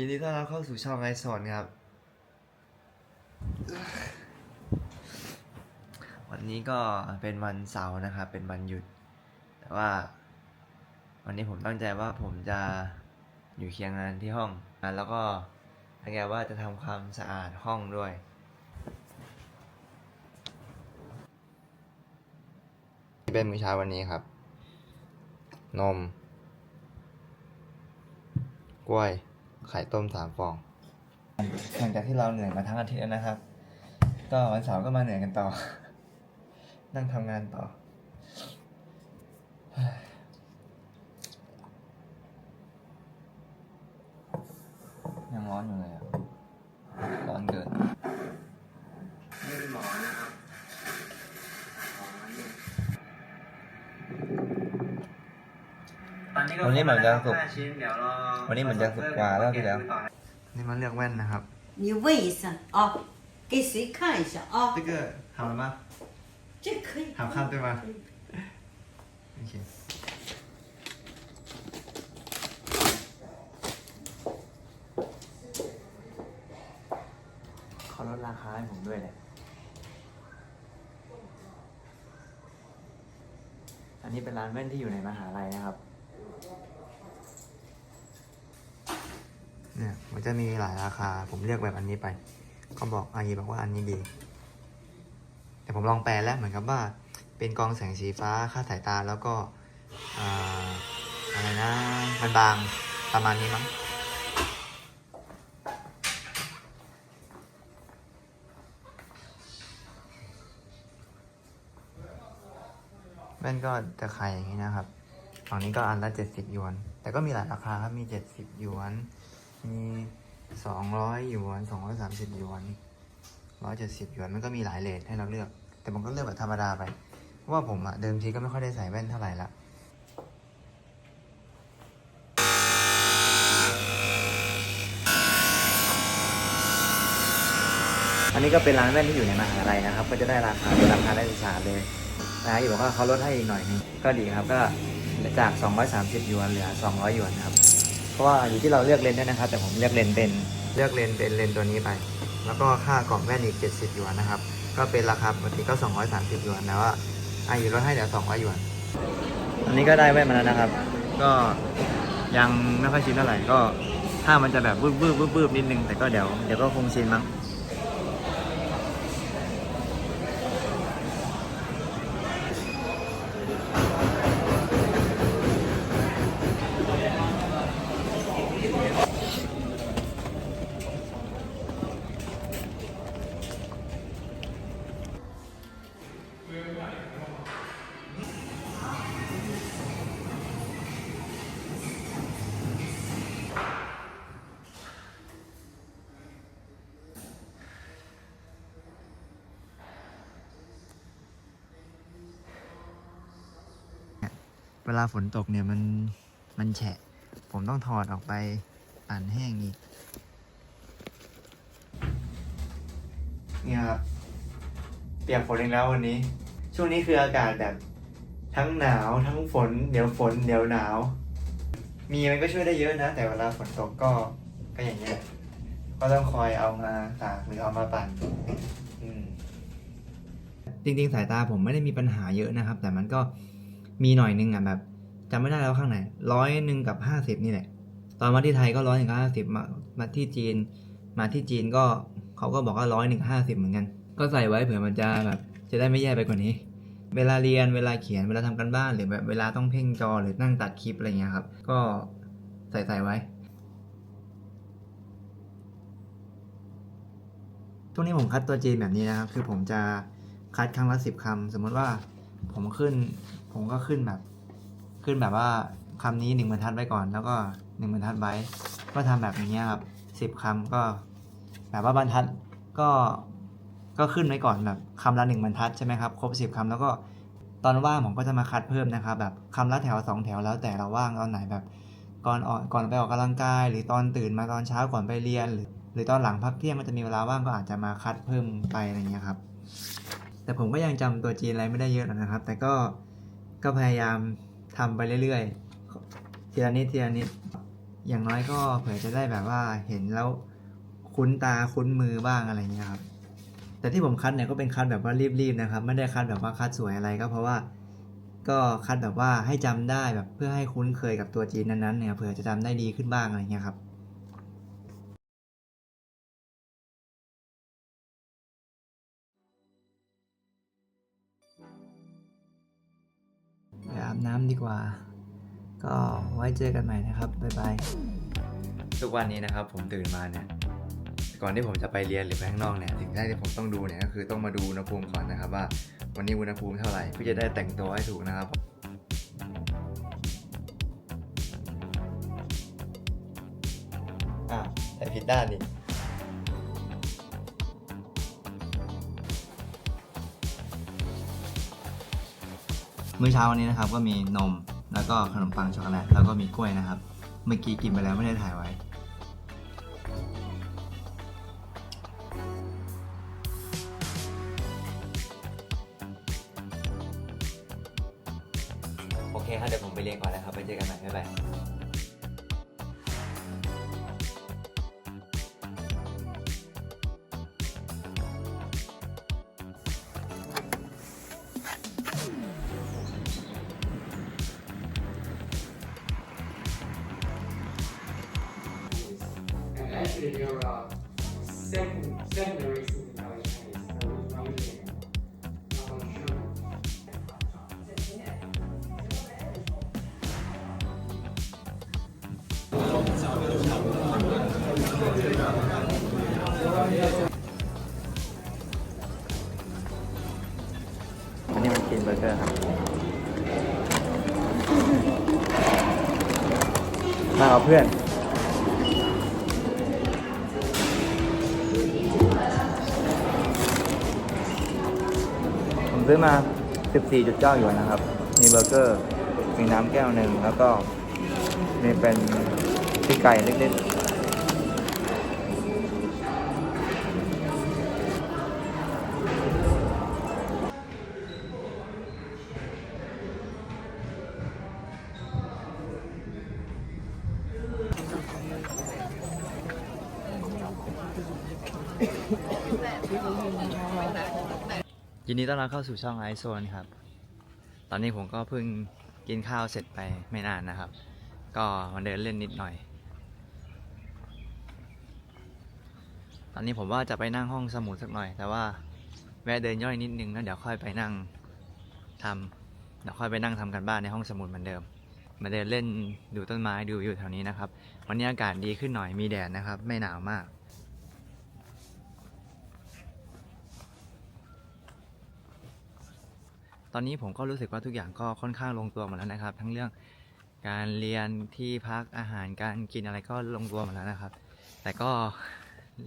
ยินดีต้อนรับเข้าสู่ช่องไอสอนครับ วันนี้ก็เป็นวันเสาร์นะครับ เป็นวันหยุด แต่ว่า วันนี้ผมตั้งใจว่าผมจะอยู่เคียงงานที่ห้องอแล้วก็ตั้งใจว่าจะทำความสะอาดห้องด้วยเป็นมื้อเช้าวันนี้ครับ นม กล้วย ไข่ต้มสามฟอง หลังจากที่เราเหนื่อยมาทั้งอาทิตย์แล้วนะครับ ก็วันเสาร์ก็มาเหนื่อยกันต่อ นั่งทำงานต่อ ยังร้อนอยู่เลยอะ ร้อนเกิน ไม่เป็นหมอนะครับตอ นนี้ก็ วันนี้เหมือนจะสุก ห้าชิ้นเดี๋ยวรอ วันนี้เหมือนจะสุกกว่ารอบที่แล้ว นี่มาเลือกแว่นนะครับ 你问一声啊，给谁看一下啊？这个好了吗这可以。好看对吗โอเคเขาลดราคาให้ผมด้วยแหละ อันนี้เป็นร้านแว่นที่อยู่ในมหาลัยนะครับ มันจะมีหลายราคา ผมเลือกแบบอันนี้ไปเขาบอกอายีบอกว่าอันนี้ดี แต่ผมลองแปลแล้วเหมือนกับว่าเป็นกองแสงสีฟ้าค่าสายตาแล้วก็ออะไรนะมันบางประมาณนี้มั้งแว่นก็จะขายอย่างนี้นะครับ ฝั่งนี้ก็อันละเจ็ดสิบหยวน แต่ก็มีหลายราคาครับ มีเจ็ดสิบหยวน มีสองร้อยหยวนสองร้อยสามสิบหยวนร้อยเจ็ดสิบหยวนมันก็มีหลายเลทให้เราเลือก แต่ผมก็เลือกแบบธรรมดาไปเพราะว่าผมอะเดิมทีก็ไม่ค่อยได้ใส่แว่นเท่าไหร่ละอันนี้ก็เป็นร้านแว่นที่อยู่ในมหาลัยนะครับ ก็จะได้ราคาเป็นราคาได้ศึกษาเลยนะอยู่บอกว่าเขาลดให้อีกหน่อยนึงก็ดีครับก็จาก 230หยวนเหลือ 200หยวนครับ ราะว่าอยู่ที่เราเลือกเลนส์ด้วยนะครับ แต่ผมเลือกเลนส์เป็นเลือกเลนส์เป็นเลนส์ตัวนี้ไป แล้วก็ค่ากล่องแว่นอีก 70หยวนนะครับ ก็เป็นราคาปกติก็ 230หยวนแต่ว่าอายุลดให้เหลือ200หยวนอันนี้ก็ได้แว่นมาแล้วนะครับ ก็ยังไม่ค่อยชินเท่าไหร่ก็ถ้ามันจะแบบวืบวืบวืบวืบนิดนึงแต่ก็เดี๋ยวเดี๋ยวก็คงชินมั้ง เวลาฝนตกเนี่ยมันมันแฉะ ผมต้องถอดออกไปปั่นแห้งอีกเนี่ยครับเปียกฝนอีกแล้ววันนี้ ช่วงนี้คืออากาศแบบทั้งหนาวทั้งฝน เดี๋ยวฝนเดี๋ยวหนาว มีมันก็ช่วยได้เยอะนะ แต่เวลาฝนตกก็ก็อย่างเงี้ยก็ต้องคอยเอามาตากหรือเอามาปั่นอืมจริงๆสายตาผมไม่ได้มีปัญหาเยอะนะครับ แต่มันก็ มีหน่อยนึงอะแบบจำไม่ได้แล้วข้างไหนร้อยหนึ่งกับห้าสิบนี่แหละ ตอนมาที่ไทยก็ร้อยหนึ่งกับห้าสิบมามาที่จีน มาที่จีนก็เขาก็บอกว่าร้อยหนึ่งห้าสิบเหมือนกัน ก็ใส่ไว้เผื่อมันจะแบบจะได้ไม่แย่ไปกว่านี้ เวลาเรียนเวลาเขียนเวลาทำกันบ้านหรือแบบเวลาต้องเพ่งจอหรือนั่งตัดคลิปอะไรเงี้ยครับ ก็ใส่ใส่ไว้ช่วงนี้ผมคัดตัวจีนแบบนี้นะครับ คือผมจะคัดครั้งละสิบคำสมมติว่าผมขึ้น ผมก็ขึ้นแบบ ขึ้นแบบว่าคำนี้หนึ่งบรรทัดไว้ก่อน แล้วก็หนึ่งบรรทัดไว้ ก็ทำแบบนี้ครับสิบคำก็ แบบว่าบรรทัดก็ก็ขึ้นไว้ก่อนแบบคำละหนึ่งบรรทัดใช่ไหมครับครบสิบคำแล้วก็ตอนว่างผมก็จะมาคัดเพิ่มนะครับ แบบคำละแถวสองแถวแล้วแต่เราว่างตอนไหนแบบ ก่อนออกก่อนไปออกกำลังกาย หรือตอนตื่นมาตอนเช้าก่อนไปเรียน หรือ หรือตอนหลังพักเที่ยงก็จะมีเวลาว่างก็อาจจะมาคัดเพิ่มไปอะไรเงี้ยครับ แต่ผมก็ยังจำตัวจีนอะไรไม่ได้เยอะนะครับ แต่ก็ ก็พยายามทำไปเรื่อยๆ ทีละนิดทีละนิด อย่างน้อยก็เผื่อจะได้แบบว่าเห็นแล้วคุ้นตาคุ้นมือบ้างอะไรเงี้ยครับ แต่ที่ผมคัดเนี่ยก็เป็นคัดแบบว่ารีบๆนะครับ ไม่ได้คัดแบบว่าคัดสวยอะไรก็เพราะว่า ก็คัดแบบว่าให้จำได้แบบเพื่อให้คุ้นเคยกับตัวจีนนั้นๆเนี่ยเผื่อจะจำได้ดีขึ้นบ้างอะไรเงี้ยครับ อาบน้ำดีกว่า ก็ไว้เจอกันใหม่นะครับบ๊ายบายทุกวันนี้นะครับผมตื่นมาเนี่ยก่อนที่ผมจะไปเรียนหรือไปข้างนอกเนี่ยสิ่งแรกที่ผมต้องดูเนี่ยก็คือต้องมาดูอุณหภูมิก่อนนะครับว่า วันนี้อุณหภูมิเท่าไหร่เพื่อจะได้แต่งตัวให้ถูกนะครับอะแต่ผิดด้านนี่ มื้อเช้าวันนี้นะครับก็มีนมแล้วก็ขนมปังช็อกโกแลตแล้วก็มีกล้วยนะครับ เมื่อกี้กินไปแล้วไม่ได้ถ่ายไว้ actually, your uh, secondary ซื้อมา 14.9หยวนนะครับ มีเบอร์เกอร์ มีน้ำแก้วหนึ่ง แล้วก็มีเป็นพริกไก่เล็กๆ ดีต้อนรับเข้าสู่ช่องไอโซนครับ ตอนนี้ผมก็เพิ่งกินข้าวเสร็จไปไม่นานนะครับ ก็มาเดินเล่นนิดหน่อย ตอนนี้ผมว่าจะไปนั่งห้องสมุดสักหน่อย แต่ว่าแวะเดินย่อยนิดนึงแล้วเดี๋ยวค่อยไปนั่งทำเดี๋ยวค่อยไปนั่งทำกันบ้านในห้องสมุดเหมือนเดิม มาเดินเล่นดูต้นไม้ดูวิวแถวนี้นะครับ วันนี้อากาศดีขึ้นหน่อยมีแดดนะครับ ไม่หนาวมาก อนนี้ผมก็รู้สึกว่าทุกอย่างก็ค่อนข้างลงตัวหมดแล้วนะครับ ทั้งเรื่องการเรียนที่พักอาหารการกินอะไรก็ลงตัวหมดแล้วนะครับ แต่ก็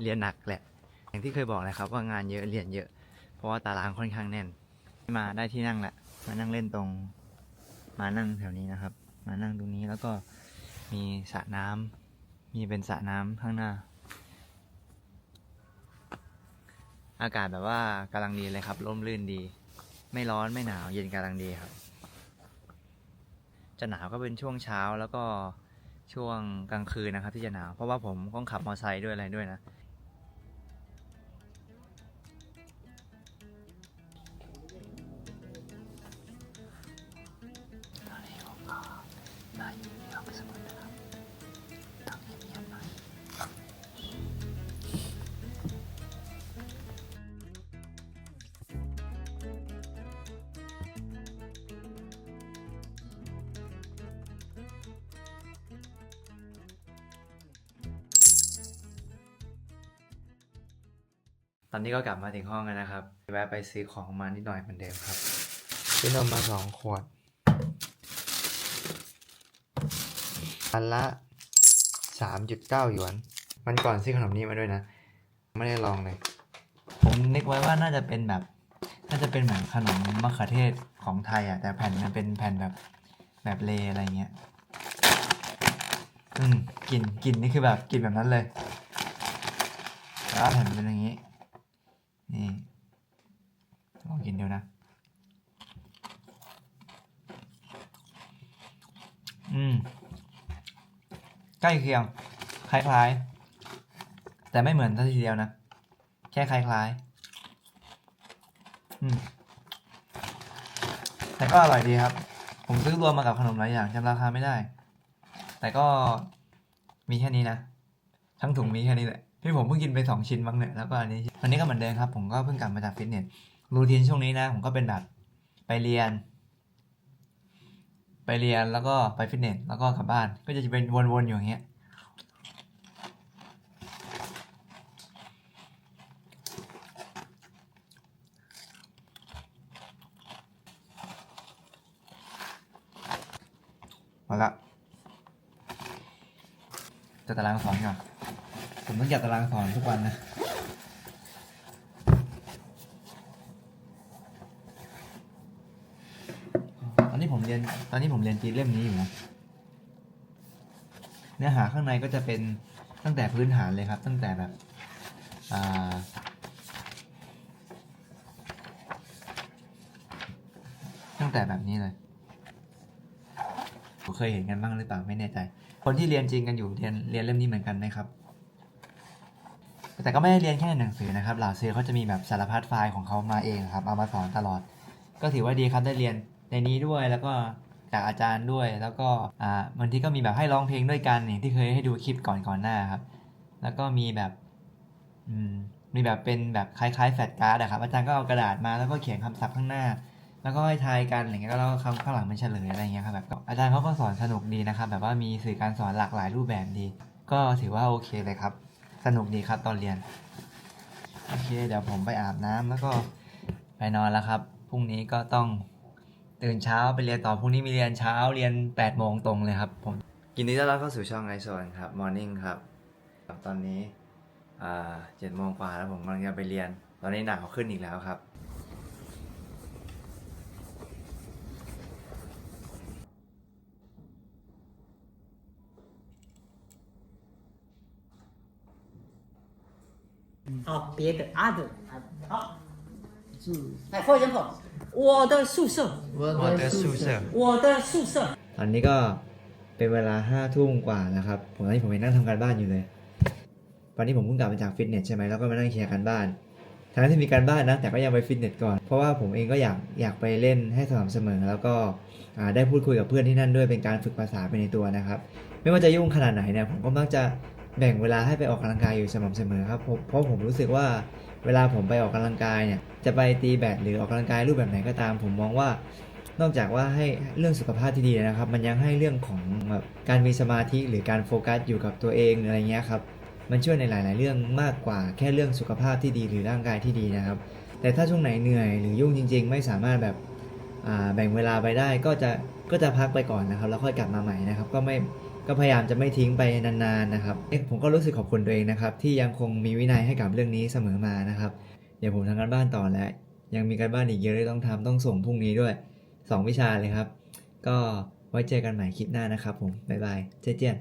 เรียนหนักแหละ อย่างที่เคยบอกเลยครับ ว่างานเยอะเรียนเยอะ เพราะว่าตารางค่อนข้างแน่น มาได้ที่นั่งแหละมานั่งเล่นตรง มานั่งแถวนี้นะครับ มานั่งตรงนี้แล้วก็มีสระน้ำมีเป็นสระน้ำข้างหน้า อากาศแบบว่ากำลังดีเลยครับร่มรื่นดี ไม่ร้อนไม่หนาวเย็นกำลังดีครับ จะหนาวก็เป็นช่วงเช้าแล้วก็ช่วงกลางคืนนะครับ ที่จะหนาวเพราะว่าผมต้องขับมอเตอร์ไซค์ด้วยอะไรด้วยนะ ตอนนี้ก็กลับมาถึงห้องแล้วนะครับแวะไปซื้อของมานิดหน่อยเหมือนเดิมครับซื้อนมมาสองขวดอันละสามจุดเก้าหยวน มันก่อนซื้อขนมนี้มาด้วยนะ ไม่ได้ลองเลย ผมนึกไว้ว่าน่าจะเป็นแบบ น่าจะเป็นเหมือนขนมมะเขือเทศของไทยอะ แต่แผ่นมันเป็นแผ่นแบบแบบเลอะไรเงี้ย อืมกลิ่นกลิ่นนี่คือแบบกลิ่นแบบนั้นเลยแล้วแผ่นเป็นอย่างนี้ นี่ลองกินดูนะ อืม ใกล้เคียง คล้ายๆ แต่ไม่เหมือนทัทีเดียวนะ แค่คล้ายๆ อืม แต่ก็อร่อยดีครับ ผมซื้อรวมมากับขนมหลายอย่างจำราคาไม่ได้ แต่ก็มีแค่นี้นะ ทั้งถุงมีแค่นี้แหละ ที่ผมเพิ่งกินไปสองชิ้นบ้างเนี่ยแล้วก็อันนี้วันนี้ก็เหมือนเดิมครับ ผมก็เพิ่งกลับมาจากฟิตเนสรูทีนช่วงนี้นะ ผมก็เป็นแบบไปเรียน ไปเรียนแล้วก็ไปฟิตเนสแล้วก็กลับบ้าน ก็จะเป็นวนๆอยู่อย่างเงี้ยมาละจะตารางสอนก่อน ผมต้องจัดตารางสอนทุกวันนะตอนนี้ผมเรียนตอนนี้ผมเรียนจีนเล่มนี้อยู่นะเนื้อหาข้างในก็จะเป็นตั้งแต่พื้นฐานเลยครับ ตั้งแต่แบบอ่าตั้งแต่แบบนี้เลยผมเคยเห็นกันบ้างหรือเปล่าไม่แน่ใจ คนที่เรียนจริงกันอยู่เรียนเรียนเล่มนี้เหมือนกันไหมครับ แต่ก็ไม่ได้เรียนแค่ในหนังสือนะครับเหล่าซื้อเขาจะมีแบบสารพัดไฟล์ของเขามาเองครับเอามาสอนตลอด ก็ถือว่าดีครับได้เรียนในนี้ด้วยแล้วก็จากอาจารย์ด้วย แล้วก็อ่าบางทีก็มีแบบให้ร้องเพลงด้วยกันอย่างที่เคยให้ดูคลิปก่อนก่อนหน้าครับ แล้วก็มีแบบอืมมีแบบเป็นแบบคล้ายๆแฟลชการ์ดอะครับอาจารย์ก็เอากระดาษมาแล้วก็เขียนคำศัพท์ข้างหน้า แล้วก็ให้ทายกันอะไรเงี้ยแล้วคำข้างหลังเป็นเฉลยอะไรเงี้ยครับแบบอาจารย์เขาก็สอนสนุกดีนะครับแบบว่ามีสื่อการสอนหลากหลายรูปแบบดี ก็ถือว่าโอเคเลยครับ สนุกดีครับตอนเรียน โอเค เดี๋ยวผมไปอาบน้ำแล้วก็ไปนอนแล้วครับ พรุ่งนี้ก็ต้องตื่นเช้าไปเรียนต่อ พรุ่งนี้มีเรียนเช้าเรียน8ปดโมงตรงเลยครับผมยินดีต้อนรับเข้าสู่ช่องไอโซนครับมอร์นิ่งครับ ตอนนี้เจ็ดโมงกว่าแล้วผมกำลังจะไปเรียน ตอนนี้หนาวขึ้นอีกแล้วครับ 哦，别的 other 好，嗯，来，for example，我的宿舍，我的宿舍我的宿舍。 ตอนนี้ก็เป็นเวลาห้าทุ่มกว่าแล้วครับ ผมตอนนี้ผมยังนั่งทำการบ้านอยู่เลย วันนี้ผมเพิ่งกลับมาจากฟิตเนสใช่ไหมแล้วก็มานั่งเคลียร์การบ้าน ทั้งที่มีการบ้านนะ แต่ก็ยังไปฟิตเนสก่อน เพราะว่าผมเองก็อยากอยากไปเล่นให้สม่ำเสมอ แล้วก็อ่าได้พูดคุยกับเพื่อนที่นั่นด้วยเป็นการฝึกภาษาไปในตัวนะครับ ไม่ว่าจะยุ่งขนาดไหนเนี่ยผมก็มักจะ แบ่งเวลาให้ไปออกกำลังกายอยู่สม่ำเสมอครับเพราะผมรู้สึกว่าเวลาผมไปออกกำลังกายเนี่ยจะไปตีแบดหรือออกกำลังกายรูปแบบไหนก็ตาม ผมมองว่านอกจากว่าให้เรื่องสุขภาพที่ดีนะครับ มันยังให้เรื่องของแบบการมีสมาธิหรือการโฟกัสอยู่กับตัวเองอะไรเงี้ยครับมันช่วยในหลาย ๆ เรื่องมากกว่าแค่เรื่องสุขภาพที่ดีหรือร่างกายที่ดีนะครับ แต่ถ้าช่วงไหนเหนื่อยหรือยุ่งจริง ๆ ไม่สามารถแบบแบ่งเวลาไปได้ก็จะก็จะพักไปก่อนนะครับ แล้วค่อยกลับมาใหม่นะครับ ก็ไม่ ก็พยายามจะไม่ทิ้งไปนาน ๆ นะครับเอ๊ะผมก็รู้สึกขอบคุณตัวเองนะครับ ที่ยังคงมีวินัยให้กับเรื่องนี้เสมอมานะครับ เดี๋ยวผมทำการบ้านต่อแล้ว ยังมีการบ้านอีกเยอะที่ต้องทำต้องส่งพรุ่งนี้ด้วย สองวิชาเลยครับ ก็ไว้เจอกันใหม่คลิปหน้านะครับผม บ๊ายบาย เจ๊เจียน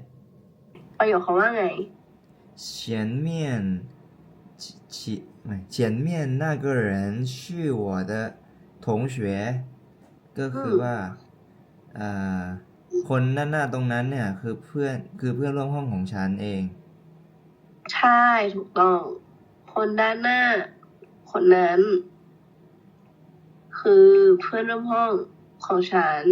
ประโยคเขาว่าไง 前面前前ไม่前面那个人是我的同学ก็คือว่าเอ่อ คนหน้าหน้าตรงนั้นเนี่ย คือเพื่อนคือเพื่อนร่วมห้องของฉันเอง ใช่ถูกต้อง คนด้านหน้า คนนั้น คือเพื่อนร่วมห้องของฉัน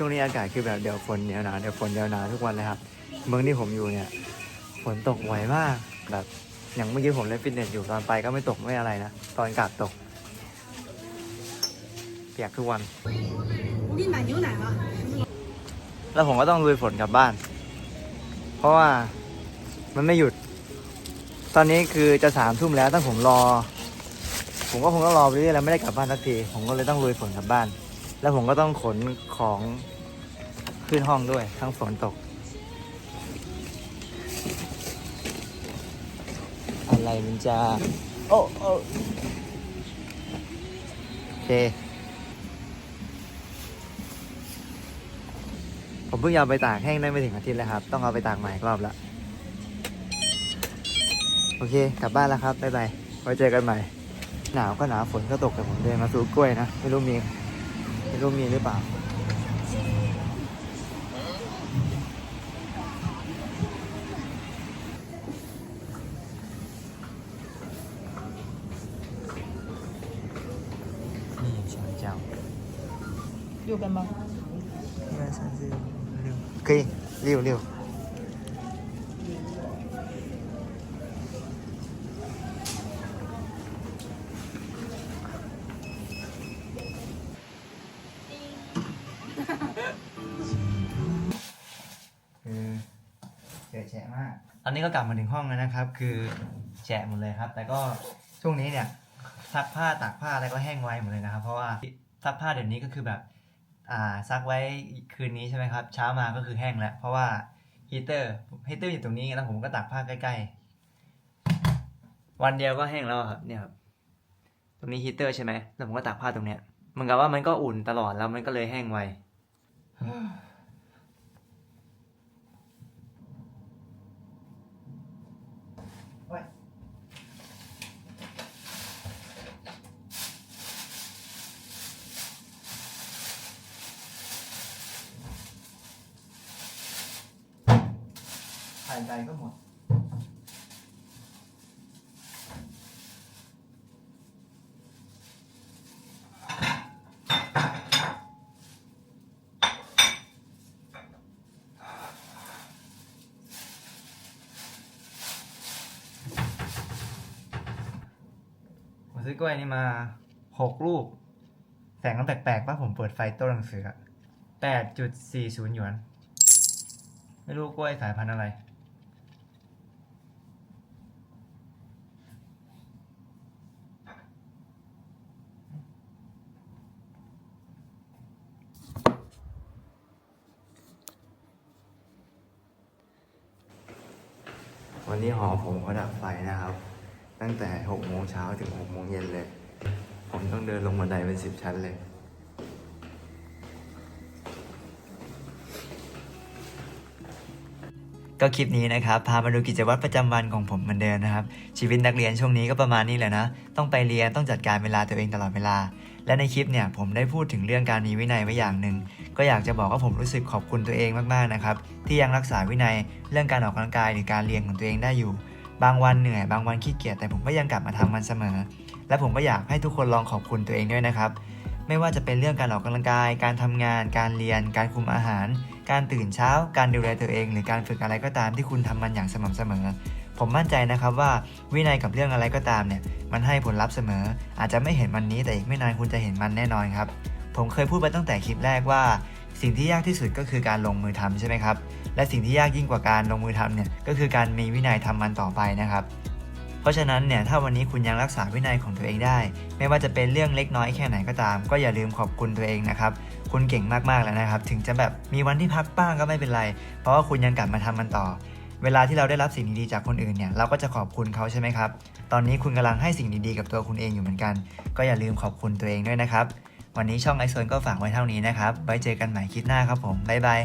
ช่วงนี้อากาศคือแบบเดี๋ยวฝนเดี๋ยวหนาวเดี๋ยวฝนเดี๋ยวหนาวทุกวันเลยครับ เมืองที่ผมอยู่เนี่ยฝนตกไวมากแบบอย่างเมื่อกี้ผมเล่นฟิตเนสอยู่ตอนไปก็ไม่ตกไม่อะไรนะ ตอนกลับตก เปียกทุกวันแล้วผมก็ต้องลุยฝนกลับบ้าน เพราะว่ามันไม่หยุด ตอนนี้คือจะสามทุ่มแล้วตั้งผมรอ ผมก็คงต้องรอไปเรื่อยแล้วไม่ได้กลับบ้านสักที ผมก็เลยต้องลุยฝนกลับบ้าน แล้วผมก็ต้องขนของขึ้นห้องด้วย ทั้งฝนตก อะไรมันจะโอ้โอ้โอเค ผมเพิ่งเอาไปตากแห้งได้ไม่ถึงอาทิตย์แล้วครับ ต้องเอาไปตากใหม่อีกรอบละโอเค กลับบ้านแล้วครับบ๊ายบายไว้เจอกันใหม่ หนาวก็หนาวฝนก็ตกแต่ผมเดินมาซื้อกล้วยนะ ไม่รู้มี เป็นรูปมีหรือเปล่า นี่ชอยเจ้า อยู่กันบ้าง อนนี้ก็กลับมาถึงห้องแล้วนะครับ คือแฉะหมดเลยครับ แต่ก็ช่วงนี้เนี่ยซักผ้าตากผ้าอะไรก็แห้งไวหมดเลยนะครับ เพราะว่าซักผ้าเดี๋ยวนี้ก็คือแบบอ่าซักไว้คืนนี้ใช่ไหมครับ เช้ามาก็คือแห้งแล้ว เพราะว่าฮีเตอร์ฮีเตอร์อยู่ตรงนี้แล้วผมก็ตากผ้าใกล้ๆวันเดียวก็แห้งแล้วครับเนี่ยครับตรงนี้ฮีเตอร์ใช่ไหมแล้วผมก็ตากผ้าตรงเนี้ยเหมือนกับว่ามันก็อุ่นตลอดแล้วมันก็เลยแห้งไว ถ่ายใจ ก้อกล้วยนี่มาหกลูก แสงมันแปลกๆป่ะผมเปิดไฟโต้หนังสืออะแปดจุดสี่ศูนย์หยวน ไม่รู้กล้วยสายพันธุ์อะไร วันนี้หอผมเขาดับไฟนะครับ ตั้งแต่หกโมงเช้าถึงหกโมงเย็นเลย ผมต้องเดินลงบันไดเป็นสิบชั้นเลย ก็คลิปนี้นะครับพามาดูกิจวัตรประจำวันของผมเหมือนเดิมนะครับ ชีวิตนักเรียนช่วงนี้ก็ประมาณนี้แหละนะ ต้องไปเรียนต้องจัดการเวลาตัวเองตลอดเวลา และในคลิปเนี่ยผมได้พูดถึงเรื่องการมีวินัยไว้อย่างหนึ่งก็อยากจะบอกว่าผมรู้สึกขอบคุณตัวเองมากๆนะครับที่ยังรักษาวินัยเรื่องการออกกำลังกายหรือการเรียนของตัวเองได้อยู่ บางวันเหนื่อยบางวันขี้เกียจแต่ผมก็ยังกลับมาทำมันเสมอ และผมก็อยากให้ทุกคนลองขอบคุณตัวเองด้วยนะครับ ไม่ว่าจะเป็นเรื่องการออกกำลังกาย การทำงาน การเรียน การคุมอาหาร การตื่นเช้า การดูแลตัวเอง หรือการฝึกอะไรก็ตามที่คุณทำมันอย่างสม่ำเสมอ ผมมั่นใจนะครับว่าวินัยกับเรื่องอะไรก็ตามเนี่ยมันให้ผลลัพธ์เสมอ อาจจะไม่เห็นวันนี้แต่อีกไม่นานคุณจะเห็นมันแน่นอนครับผมเคยพูดไปตั้งแต่คลิปแรกว่า สิ่งที่ยากที่สุดก็คือการลงมือทำใช่ไหมครับ และสิ่งที่ยากยิ่งกว่าการลงมือทำเนี่ยก็คือการมีวินัยทำมันต่อไปนะครับ เพราะฉะนั้นเนี่ยถ้าวันนี้คุณยังรักษาวินัยของตัวเองได้ ไม่ว่าจะเป็นเรื่องเล็กน้อยแค่ไหนก็ตาม ก็อย่าลืมขอบคุณตัวเองนะครับ คุณเก่งมากๆแล้วนะครับ ถึงจะแบบมีวันที่พักบ้างก็ไม่เป็นไร เพราะว่าคุณยังกลับมาทำมันต่อ เวลาที่เราได้รับสิ่งดีๆจากคนอื่นเนี่ยเราก็จะขอบคุณเขาใช่ไหมครับ ตอนนี้คุณกำลังให้สิ่งดีๆกับตัวคุณเองอยู่เหมือนกัน ก็อย่าลืมขอบคุณตัวเองด้วยนะครับ วันนี้ช่องไอโซนก็ฝากไว้เท่านี้นะครับ ไว้เจอกันใหม่คลิปหน้าครับผม บ๊ายบาย